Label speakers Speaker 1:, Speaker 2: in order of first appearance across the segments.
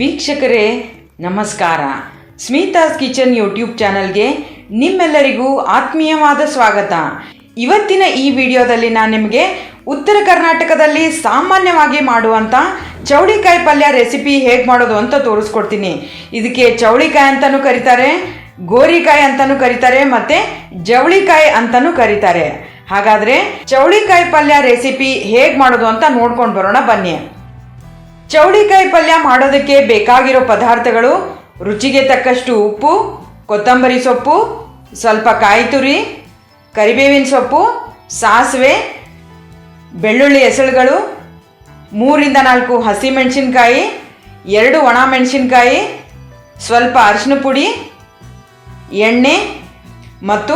Speaker 1: ವೀಕ್ಷಕರೇ, ನಮಸ್ಕಾರ. Smitha's kitchen YouTube ಚಾನಲ್ಗೆ ನಿಮ್ಮೆಲ್ಲರಿಗೂ ಆತ್ಮೀಯವಾದ ಸ್ವಾಗತ. ಇವತ್ತಿನ ಈ ವಿಡಿಯೋದಲ್ಲಿ ನಾನು ನಿಮಗೆ ಉತ್ತರ ಕರ್ನಾಟಕದಲ್ಲಿ ಸಾಮಾನ್ಯವಾಗಿ ಮಾಡುವಂಥ ಚೌಳಿಕಾಯಿ ಪಲ್ಯ ರೆಸಿಪಿ ಹೇಗೆ ಮಾಡೋದು ಅಂತ ತೋರಿಸ್ಕೊಡ್ತೀನಿ. ಇದಕ್ಕೆ ಚೌಳಿಕಾಯಿ ಅಂತಲೂ ಕರೀತಾರೆ, ಗೋರಿಕಾಯಿ ಅಂತಲೂ ಕರೀತಾರೆ ಮತ್ತು ಜವಳಿಕಾಯಿ ಅಂತಲೂ ಕರೀತಾರೆ. ಹಾಗಾದರೆ ಚೌಳಿಕಾಯಿ ಪಲ್ಯ ರೆಸಿಪಿ ಹೇಗೆ ಮಾಡೋದು ಅಂತ ನೋಡ್ಕೊಂಡು ಬರೋಣ ಬನ್ನಿ. ಚೌಳಿಕಾಯಿ ಪಲ್ಯ ಮಾಡೋದಕ್ಕೆ ಬೇಕಾಗಿರೋ ಪದಾರ್ಥಗಳು, ರುಚಿಗೆ ತಕ್ಕಷ್ಟು ಉಪ್ಪು, ಕೊತ್ತಂಬರಿ ಸೊಪ್ಪು, ಸ್ವಲ್ಪ ಕಾಯಿ ತುರಿ, ಕರಿಬೇವಿನ ಸೊಪ್ಪು, ಸಾಸಿವೆ, ಬೆಳ್ಳುಳ್ಳಿ ಹೆಸಳುಗಳು, ಮೂರಿಂದ ನಾಲ್ಕು ಹಸಿಮೆಣಸಿನ್ಕಾಯಿ, ಎರಡು ಒಣ ಮೆಣಸಿನ್ಕಾಯಿ ಸ್ವಲ್ಪ ಅರಿಶಿನ ಪುಡಿ, ಎಣ್ಣೆ ಮತ್ತು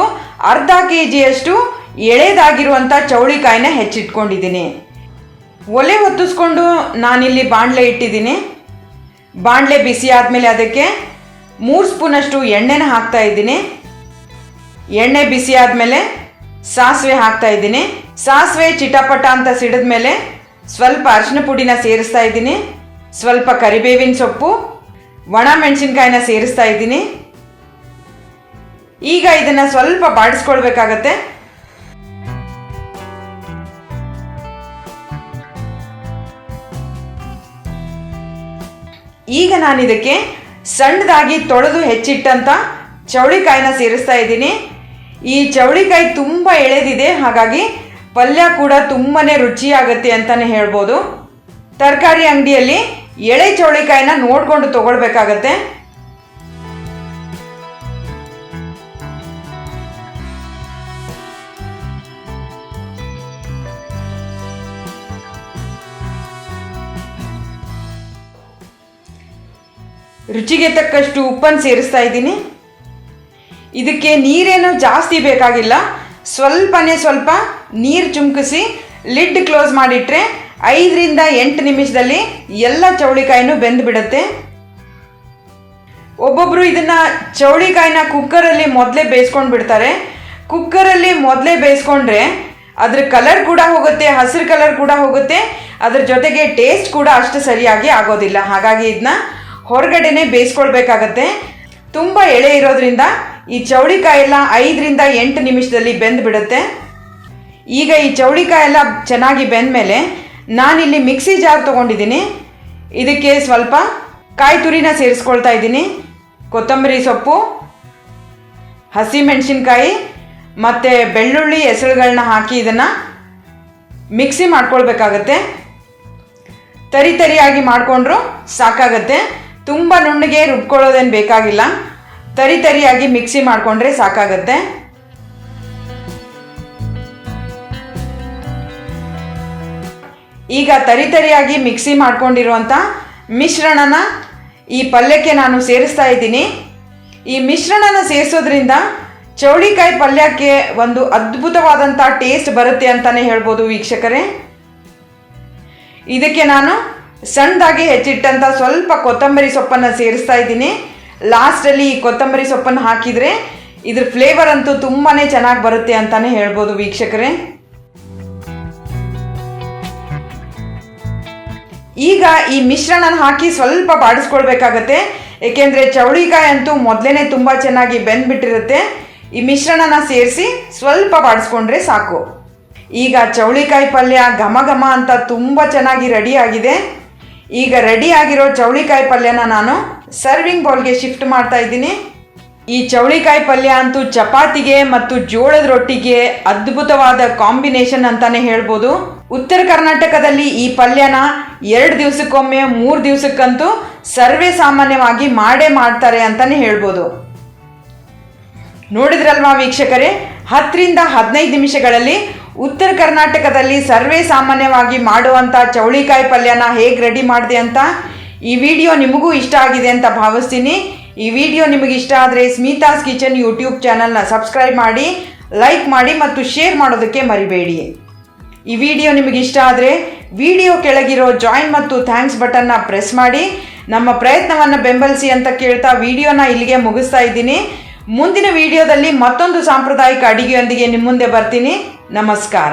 Speaker 1: ಅರ್ಧ ಕೆ ಜಿಯಷ್ಟು ಎಳೆದಾಗಿರುವಂಥ ಚೌಳಿಕಾಯಿನ ಹೆಚ್ಚಿಟ್ಕೊಂಡಿದ್ದೀನಿ. ಒಲೆ ಹೊತ್ತಿಸ್ಕೊಂಡು ನಾನಿಲ್ಲಿ ಬಾಣಲೆ ಇಟ್ಟಿದ್ದೀನಿ. ಬಾಣಲೆ ಬಿಸಿ ಆದಮೇಲೆ ಅದಕ್ಕೆ ಮೂರು ಸ್ಪೂನಷ್ಟು ಎಣ್ಣೆನ ಹಾಕ್ತಾ ಇದ್ದೀನಿ. ಎಣ್ಣೆ ಬಿಸಿ ಆದಮೇಲೆ ಸಾಸಿವೆ ಹಾಕ್ತಾ ಇದ್ದೀನಿ. ಸಾಸಿವೆ ಚಿಟಪಟ ಅಂತ ಸಿಡಿದ ಮೇಲೆ ಸ್ವಲ್ಪ ಅರಿಶಿನ ಪುಡಿನ ಸೇರಿಸ್ತಾ ಇದ್ದೀನಿ. ಸ್ವಲ್ಪ ಕರಿಬೇವಿನ ಸೊಪ್ಪು, ಒಣ ಮೆಣಸಿನ್ಕಾಯಿನ ಸೇರಿಸ್ತಾ ಇದ್ದೀನಿ. ಈಗ ಇದನ್ನು ಸ್ವಲ್ಪ ಬಾಡಿಸ್ಕೊಳ್ಬೇಕಾಗತ್ತೆ. ಈಗ ನಾನು ಇದಕ್ಕೆ ಸಣ್ಣದಾಗಿ ತೊಳೆದು ಹೆಚ್ಚಿಟ್ಟಂಥ ಚೌಳಿಕಾಯಿನ ಸೇರಿಸ್ತಾ ಇದ್ದೀನಿ. ಈ ಚೌಳಿಕಾಯಿ ತುಂಬ ಎಳೆದಿದೆ, ಹಾಗಾಗಿ ಪಲ್ಯ ಕೂಡ ತುಂಬಾ ರುಚಿಯಾಗುತ್ತೆ ಅಂತಲೇ ಹೇಳ್ಬೋದು. ತರಕಾರಿ ಅಂಗಡಿಯಲ್ಲಿ ಎಳೆ ಚೌಳಿಕಾಯಿನ ನೋಡಿಕೊಂಡು ತಗೊಳ್ಬೇಕಾಗತ್ತೆ. ರುಚಿಗೆ ತಕ್ಕಷ್ಟು ಉಪ್ಪನ್ನು ಸೇರಿಸ್ತಾ ಇದ್ದೀನಿ. ಇದಕ್ಕೆ ನೀರೇನು ಜಾಸ್ತಿ ಬೇಕಾಗಿಲ್ಲ. ಸ್ವಲ್ಪನೇ ಸ್ವಲ್ಪ ನೀರು ಚುಮುಕಿಸಿ ಲಿಡ್ ಕ್ಲೋಸ್ ಮಾಡಿಟ್ರೆ ಐದರಿಂದ ಎಂಟು ನಿಮಿಷದಲ್ಲಿ ಎಲ್ಲ ಚೌಳಿಕಾಯಿನೂ ಬೆಂದು ಬಿಡುತ್ತೆ ಒಬ್ಬೊಬ್ಬರು ಇದನ್ನು ಚೌಳಿಕಾಯಿನ ಕುಕ್ಕರಲ್ಲಿ ಮೊದಲೇ ಬೇಯಿಸ್ಕೊಂಡು ಬಿಡ್ತಾರೆ ಕುಕ್ಕರಲ್ಲಿ ಮೊದಲೇ ಬೇಯಿಸ್ಕೊಂಡ್ರೆ ಅದ್ರ ಕಲರ್ ಕೂಡ ಹೋಗುತ್ತೆ, ಹಸಿರು ಕಲರ್ ಕೂಡ ಹೋಗುತ್ತೆ. ಅದ್ರ ಜೊತೆಗೆ ಟೇಸ್ಟ್ ಕೂಡ ಅಷ್ಟು ಸರಿಯಾಗಿ ಆಗೋದಿಲ್ಲ. ಹಾಗಾಗಿ ಇದನ್ನ ಹೊರಗಡೆನೆ ಬೇಯಿಸ್ಕೊಳ್ಬೇಕಾಗತ್ತೆ. ತುಂಬ ಎಳೆ ಇರೋದ್ರಿಂದ ಈ ಚೌಳಿಕಾಯಿ ಎಲ್ಲ ಐದರಿಂದ ಎಂಟು ನಿಮಿಷದಲ್ಲಿ ಬೆಂದು ಬಿಡುತ್ತೆ ಈಗ ಈ ಚೌಳಿಕಾಯಿ ಎಲ್ಲ ಚೆನ್ನಾಗಿ ಬೆಂದಮೇಲೆ ನಾನಿಲ್ಲಿ ಮಿಕ್ಸಿ ಜಾರ್ ತೊಗೊಂಡಿದ್ದೀನಿ. ಇದಕ್ಕೆ ಸ್ವಲ್ಪ ಕಾಯಿ ತುರಿನ ಸೇರಿಸ್ಕೊಳ್ತಾ ಇದ್ದೀನಿ. ಕೊತ್ತಂಬರಿ ಸೊಪ್ಪು, ಹಸಿಮೆಣಸಿನ್ಕಾಯಿ ಮತ್ತು ಬೆಳ್ಳುಳ್ಳಿ ಹೆಸರುಗಳನ್ನ ಹಾಕಿ ಇದನ್ನು ಮಿಕ್ಸಿ ಮಾಡ್ಕೊಳ್ಬೇಕಾಗತ್ತೆ. ತರಿ ತರಿಯಾಗಿ ಮಾಡಿಕೊಂಡ್ರು ಸಾಕಾಗತ್ತೆ. ತುಂಬ ನುಣ್ಣಗೆ ರುಬ್ಕೊಳ್ಳೋದೇನು ಬೇಕಾಗಿಲ್ಲ. ತರಿ ತರಿಯಾಗಿ ಮಿಕ್ಸಿ ಮಾಡಿಕೊಂಡ್ರೆ ಸಾಕಾಗತ್ತೆ. ಈಗ ತರಿ ತರಿಯಾಗಿ ಮಿಕ್ಸಿ ಮಾಡ್ಕೊಂಡಿರುವಂಥ ಮಿಶ್ರಣನ ಈ ಪಲ್ಯಕ್ಕೆ ನಾನು ಸೇರಿಸ್ತಾ ಇದ್ದೀನಿ. ಈ ಮಿಶ್ರಣನ ಸೇರಿಸೋದ್ರಿಂದ ಚೌಳಿಕಾಯಿ ಪಲ್ಯಕ್ಕೆ ಒಂದು ಅದ್ಭುತವಾದಂಥ ಟೇಸ್ಟ್ ಬರುತ್ತೆ ಅಂತಲೇ ಹೇಳ್ಬೋದು ವೀಕ್ಷಕರೇ. ಇದಕ್ಕೆ ನಾನು ಸಣ್ಣದಾಗಿ ಹೆಚ್ಚಿಟ್ಟಂಥ ಸ್ವಲ್ಪ ಕೊತ್ತಂಬರಿ ಸೊಪ್ಪನ್ನು ಸೇರಿಸ್ತಾ ಇದ್ದೀನಿ. ಲಾಸ್ಟಲ್ಲಿ ಈ ಕೊತ್ತಂಬರಿ ಸೊಪ್ಪನ್ನು ಹಾಕಿದರೆ ಇದ್ರ ಫ್ಲೇವರ್ ಅಂತೂ ತುಂಬಾ ಚೆನ್ನಾಗಿ ಬರುತ್ತೆ ಅಂತಲೇ ಹೇಳ್ಬೋದು ವೀಕ್ಷಕರೇ. ಈಗ ಈ ಮಿಶ್ರಣನ ಹಾಕಿ ಸ್ವಲ್ಪ ಬಾಡಿಸ್ಕೊಳ್ಬೇಕಾಗತ್ತೆ. ಏಕೆಂದರೆ ಚೌಳಿಕಾಯಿ ಅಂತೂ ಮೊದಲೇ ತುಂಬ ಚೆನ್ನಾಗಿ ಬೆಂದ್ಬಿಟ್ಟಿರುತ್ತೆ. ಈ ಮಿಶ್ರಣನ ಸೇರಿಸಿ ಸ್ವಲ್ಪ ಬಾಡಿಸ್ಕೊಂಡ್ರೆ ಸಾಕು. ಈಗ ಚೌಳಿಕಾಯಿ ಪಲ್ಯ ಘಮ ಘಮ ಅಂತ ತುಂಬ ಚೆನ್ನಾಗಿ ರೆಡಿ ಆಗಿದೆ. ಈಗ ರೆಡಿ ಆಗಿರೋ ಚೌಳಿಕಾಯಿ ಪಲ್ಯನ ನಾನು ಸರ್ವಿಂಗ್ ಬೌಲ್ಗೆ ಶಿಫ್ಟ್ ಮಾಡ್ತಾ ಇದ್ದೀನಿ. ಈ ಚೌಳಿಕಾಯಿ ಪಲ್ಯ ಅಂತೂ ಚಪಾತಿಗೆ ಮತ್ತು ಜೋಳದ ರೊಟ್ಟಿಗೆ ಅದ್ಭುತವಾದ ಕಾಂಬಿನೇಷನ್ ಅಂತಾನೆ ಹೇಳ್ಬೋದು. ಉತ್ತರ ಕರ್ನಾಟಕದಲ್ಲಿ ಈ ಪಲ್ಯನ ಎರಡು ದಿವಸಕ್ಕೊಮ್ಮೆ, ಮೂರು ದಿವಸಕ್ಕಂತೂ ಸರ್ವೇ ಸಾಮಾನ್ಯವಾಗಿ ಮಾಡೇ ಮಾಡ್ತಾರೆ ಅಂತಾನೆ ಹೇಳ್ಬೋದು. ನೋಡಿದ್ರಲ್ವಾ ವೀಕ್ಷಕರೇ? ಹತ್ತರಿಂದ ಹದಿನೈದು ನಿಮಿಷಗಳಲ್ಲಿ ಉತ್ತರ ಕರ್ನಾಟಕದಲ್ಲಿ ಸರ್ವೇ ಸಾಮಾನ್ಯವಾಗಿ ಮಾಡುವಂಥ ಚೌಳಿಕಾಯಿ ಪಲ್ಯನ ಹೇಗೆ ರೆಡಿ ಮಾಡಿದೆ ಅಂತ ಈ ವಿಡಿಯೋ ನಿಮಗೂ ಇಷ್ಟ ಆಗಿದೆ ಅಂತ ಭಾವಿಸ್ತೀನಿ. ಈ ವಿಡಿಯೋ ನಿಮಗೆ ಇಷ್ಟ ಆದರೆ ಸ್ಮಿತಾಸ್ ಕಿಚನ್ ಯೂಟ್ಯೂಬ್ ಚಾನಲ್ನ ಸಬ್ಸ್ಕ್ರೈಬ್ ಮಾಡಿ ಲೈಕ್ ಮಾಡಿ ಮತ್ತು ಶೇರ್ ಮಾಡೋದಕ್ಕೆ ಮರಿಬೇಡಿ. ಈ ವಿಡಿಯೋ ನಿಮಗೆ ಇಷ್ಟ ಆದರೆ ವಿಡಿಯೋ ಕೆಳಗಿರೋ ಜಾಯಿನ್ ಮತ್ತು ಥ್ಯಾಂಕ್ಸ್ ಬಟನ್ನ ಪ್ರೆಸ್ ಮಾಡಿ. ನಮ್ಮ ಪ್ರಯತ್ನವನ್ನು ಬೆಂಬಲಿಸಿ ಅಂತ ಕೇಳ್ತಾ ವಿಡಿಯೋನ ಇಲ್ಲಿಗೆ ಮುಗಿಸ್ತಾ ಇದ್ದೀನಿ. ಮುಂದಿನ ವಿಡಿಯೋದಲ್ಲಿ ಮತ್ತೊಂದು ಸಾಂಪ್ರದಾಯಿಕ ಅಡಿಗೆಯೊಂದಿಗೆ ನಿಮ್ಮ ಮುಂದೆ ಬರ್ತೀನಿ. ನಮಸ್ಕಾರ